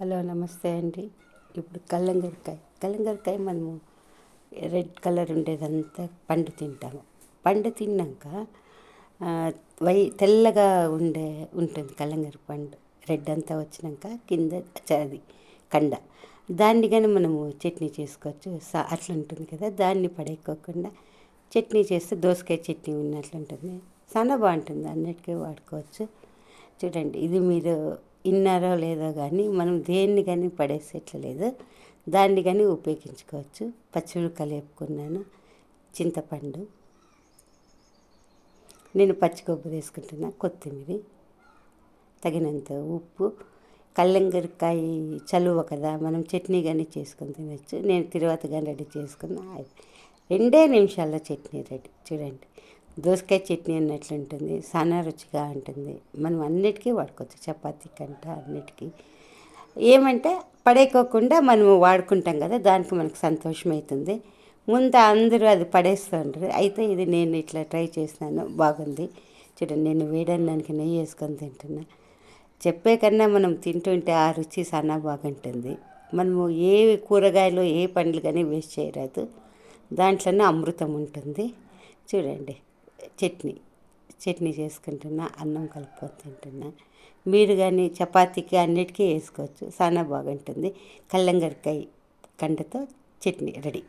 Hello నమస్తే అండి. ఇప్పుడు కల్లంగరికాయ. కల్లంగరికాయ మనము రెడ్ కలర్ ఉండేదంతా పండు తింటాము. పండు తిన్నాక వై తెల్లగా ఉండే ఉంటుంది కల్లంగరి పండు. రెడ్ అంతా వచ్చినాక కింద అది కండ. దాన్ని కానీ మనము చట్నీ చేసుకోవచ్చు. సా అట్లా ఉంటుంది కదా దాన్ని పడేయకోకుండా చట్నీ చేస్తే దోసకాయ చట్నీ ఉన్నట్లు ఉంటుంది చాలా బాగుంటుంది అన్నిటికీ వాడుకోవచ్చు. చూడండి ఇది మీరు తిన్నారో లేదో కానీ మనం దేన్ని కానీ పడేసేట్లు లేదు దాన్ని కానీ ఉపయోగించుకోవచ్చు. పచ్చిమిరపకాయలు వేపుకున్నాను. చింతపండు. నేను పచ్చి కొబ్బరి వేసుకుంటున్నా కొత్తిమీర. తగినంత ఉప్పు. కల్లంగరికాయ చలువ కదా మనం చట్నీ కానీ చేసుకొని తినచ్చు. నేను తిరువాత కానీ రెడీ చేసుకున్నా. రెండే నిమిషాల్లో చట్నీ రెడీ. చూడండి. దోసకాయ చట్నీ అన్నట్లు ఉంటుంది చాలా రుచిగా ఉంటుంది. మనం అన్నిటికీ వాడుకోవచ్చు చపాతీ కంట అన్నిటికీ. ఏమంటే పడేయకోకుండా మనము వాడుకుంటాం కదా దానికి మనకు సంతోషం అవుతుంది ముందు అందరూ అది పడేస్తూ ఉంటారు. అయితే ఇది నేను ఇట్లా ట్రై చేసినాను బాగుంది. చూడండి నేను వేడన్నానికి నెయ్యి వేసుకొని తింటున్నా. చెప్పే కన్నా మనం తింటుంటే ఆ రుచి చాలా బాగుంటుంది. మనము ఏ కూరగాయలు ఏ పండ్లు కానీ వేస్ట్ చేయరాదు. దాంట్లోనే అమృతం ఉంటుంది. చూడండి. చట్నీ చట్నీ చేసుకుంటున్నా అన్నం కలుపుకొని తింటున్నా. మీరు కానీ చపాతీకి అన్నిటికీ వేసుకోవచ్చు. చాలా బాగుంటుంది. కల్లంగరికాయ కండతో చట్నీ రెడీ.